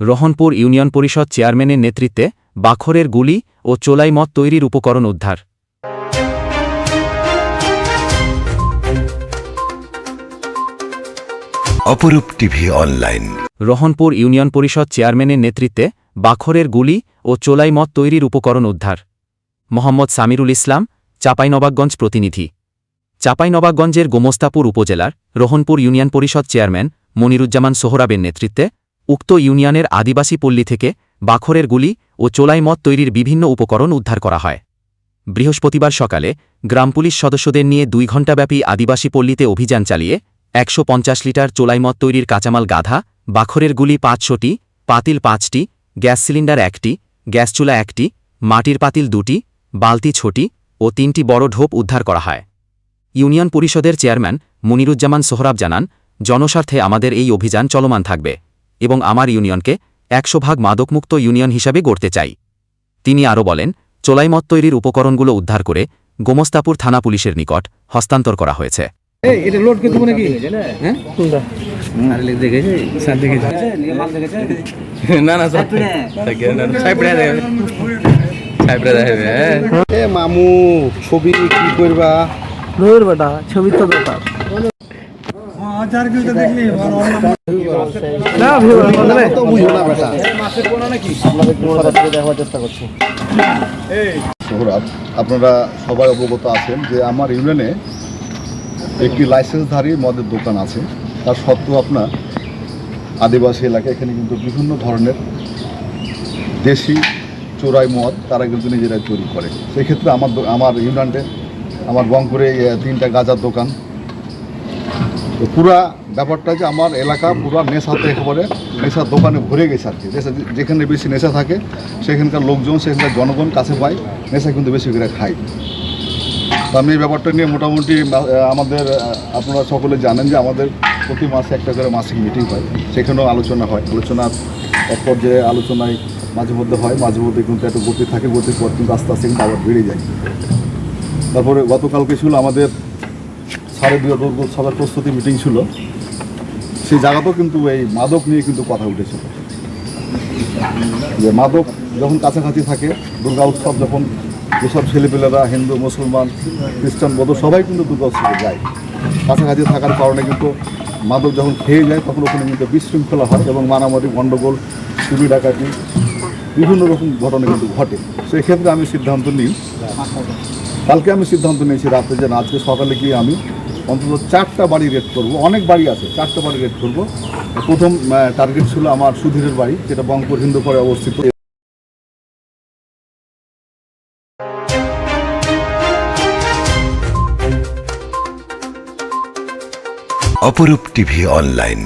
Rohanpur union পরিষদ চেয়ারম্যানের নেতৃত্বে বাখরের গুলি ও চোলাই মদ তৈরির উপকরণ উদ্ধার। অপরূপ টিভি অনলাইন। রোহনপুর ইউনিয়ন পরিষদ চেয়ারম্যানের নেতৃত্বে বাখরের গুলি ও চোলাই মদ তৈরির উপকরণ উদ্ধার। মোহাম্মদ সামিরুল ইসলাম চাঁপাইনবাবগঞ্জ প্রতিনিধি। চাঁপাইনবাবগঞ্জের গোমস্তাপুর উপজেলার রোহনপুর ইউনিয়ন পরিষদ চেয়ারম্যান মনিরুজ্জামান সোহরাবের নেতৃত্বে উক্ত ইউনিয়নের আদিবাসী পল্লী থেকে বাখরের গুলি ও চোলাই মদ তৈরির বিভিন্ন উপকরণ উদ্ধার করা হয়। বৃহস্পতিবার সকালে গ্রাম পুলিশ সদস্যদের নিয়ে দুই ঘণ্টাব্যাপী আদিবাসী পল্লীতে অভিযান চালিয়ে একশো পঞ্চাশ লিটার চোলাই মদ তৈরির কাঁচামাল গাধা, বাখরের গুলি পাঁচশোটি, পাতিল পাঁচটি, গ্যাস সিলিন্ডার একটি, গ্যাস চুলা একটি, মাটির পাতিল দুটি, বালতি ছোটি ও তিনটি বড় ঢোপ উদ্ধার করা হয়। ইউনিয়ন পরিষদের চেয়ারম্যান মনিরুজ্জামান সোহরাব জানান, জনস্বার্থে আমাদের এই অভিযান চলমান থাকবে। এবং আমার ইউনিয়নকে একশো ভাগ মাদকমুক্ত ইউনিয়ন হিসাবে গড়তে চাই। তিনি আরও বলেন চোলাইমত তৈরির উপকরণগুলো উদ্ধার করে গোমস্তাপুর থানা পুলিশের নিকট হস্তান্তর করা হয়েছে। এই এটা লোড কে নাকি? হ্যাঁ? কোনটা না না বেটা সোহরাব আপনারা সবাই অবগত আছেন যে আমার ইউনিয়নে একটি লাইসেন্সধারী মদের দোকান আছে। তার সত্ত্বেও আপনার আদিবাসী এলাকা এখানে কিন্তু বিভিন্ন ধরনের দেশি চোরাই মদ তারা কিন্তু নিজেরাই তৈরি করে। সেক্ষেত্রে আমার আমার ইউনিয়নে আমার বঙ্কুরে এ, তিনটা গাজার দোকান পুরা ব্যাপারটা যে আমার এলাকা পুরা নেশাতে একেবারে নেশার দোকানে ভরে গেছে আর কি। যেখানে বেশি নেশা থাকে, সেখানকার লোকজন, সেখানকার জনগণ কাছে পায়, নেশা কিন্তু বেশি করে খায়। তো আমি এই ব্যাপারটা নিয়ে মোটামুটি আমাদের আপনারা সকলে জানেন যে আমাদের প্রতি মাসে একটা করে মাসিক মিটিং হয়। সেখানেও আলোচনা হয়। আলোচনার এক পর্যায়ে আলোচনায় মাঝে মধ্যে হয়, মাঝে মধ্যে কিন্তু একটা গতি থাকে, গতির পর কিন্তু আস্তে আস্তে কিন্তু আবার বেড়ে যায়। তারপরে গতকালকে ছিল আমাদের সাড়ে দুই দুর্গোৎসবের প্রস্তুতি মিটিং ছিল। সেই জায়গাতেও কিন্তু এই মাদক নিয়ে কিন্তু কথা উঠেছিল যে মাদক যখন কাছাকাছি থাকে, দুর্গা উৎসব যখন যেসব ছেলেপেলেরা হিন্দু, মুসলমান, খ্রিস্টান, বৌদ্ধ সবাই কিন্তু দুর্গা উৎসবে যায়। কাছাকাছি থাকার কারণে কিন্তু মাদক যখন খেয়ে যায়, তখন ওখানে কিন্তু বিশৃঙ্খলা হয় এবং মারামারি গণ্ডগোল চুরি, ডাকাতি, বিভিন্ন রকম ঘটনা কিন্তু ঘটে। সেই ক্ষেত্রে আমি সিদ্ধান্ত নিই। কালকে আমি সিদ্ধান্ত নিয়েছি রাত্রে যে আজকে সকালে গিয়ে আমি অন্তত চারটা বাড়ি রেড করব। অনেক বাড়ি আছে, চারটা বাড়ি রেড করব। প্রথম টার্গেট ছিল আমার সুধীরের বাড়ি, যেটা বঙ্গপুর হিন্দু পরে অবস্থিত। অপরূপ টিভি অনলাইন।